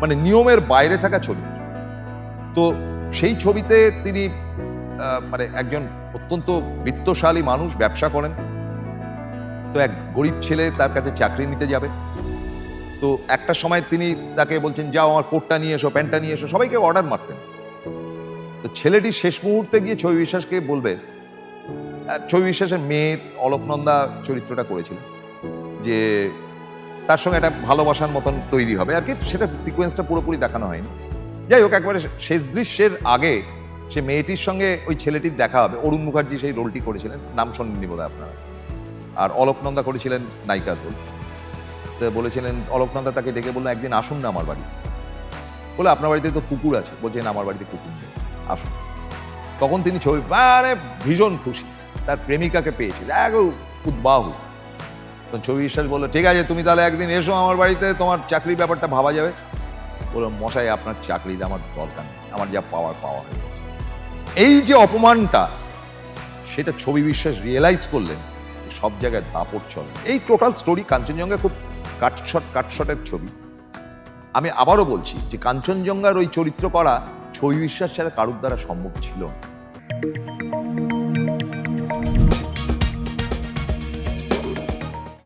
মানে নিয়মের বাইরে থাকা চরিত্র তো সেই ছবিতে তিনি মানে একজন অত্যন্ত বিত্তশালী মানুষ, ব্যবসা করেন। তো এক গরিব ছেলে তার কাছে চাকরি নিতে যাবে। তো একটা সময় তিনি তাকে বলছেন, যাও আমার কোটটা নিয়ে এসো, প্যান্টটা নিয়ে এসো। সবাইকে অর্ডার মারতেন। তো ছেলেটি শেষ মুহূর্তে গিয়ে ছবি বিশ্বাসকে বলবে ছবি বিশ্বাসের মেয়ের অলোকনন্দা চরিত্রটা করেছিল যে তার সঙ্গে একটা ভালোবাসার মতন তৈরি হবে। আর কি, সেটা সিকোয়েন্সটা পুরোপুরি দেখানো হয়নি। যাই হোক, একবারে শেষ দৃশ্যের আগে সে মেয়েটির সঙ্গে ওই ছেলেটির দেখা হবে। অরুণ মুখার্জি সেই রোলটি করেছিলেন। নাম শোনেননি বোধহয় আপনারা। আর অলোকনন্দা করেছিলেন নায়িকার রোল। তো বলেছিলেন, অলোকনন্দা তাকে ডেকে বললেন, একদিন আসুন না আমার বাড়ি। বলে, আপনার বাড়িতে তো কুকুর আছে। বলছেন, আমার বাড়িতে কুকুর নেই। আসুন। তখন তিনি ছবি মানে ভীষণ খুশি। তার প্রেমিকাকে পেয়েছিল। এক উদ্বাহু। ছবি বিশ্বাস বলল, ঠিক আছে, তুমি তাহলে একদিন এসো আমার বাড়িতে, তোমার চাকরির ব্যাপারটা ভাবা যাবে। বলল, মশাই, আপনার চাকরির আমার দরকার নেই, আমার যা পাওয়ার, পাওয়া হয়ে গেছে। এই যে অপমানটা, সেটা ছবি বিশ্বাস রিয়েলাইজ করলেন সব জায়গায় দাপট চলে। এই টোটাল স্টোরি কাঞ্চনজঙ্ঘা খুব কাটশট কাটশটের ছবি। আমি আবারও বলছি যে কাঞ্চনজঙ্ঘার ওই চরিত্র করা ছবি বিশ্বাস ছাড়া কারুর দ্বারা সম্ভব ছিল না।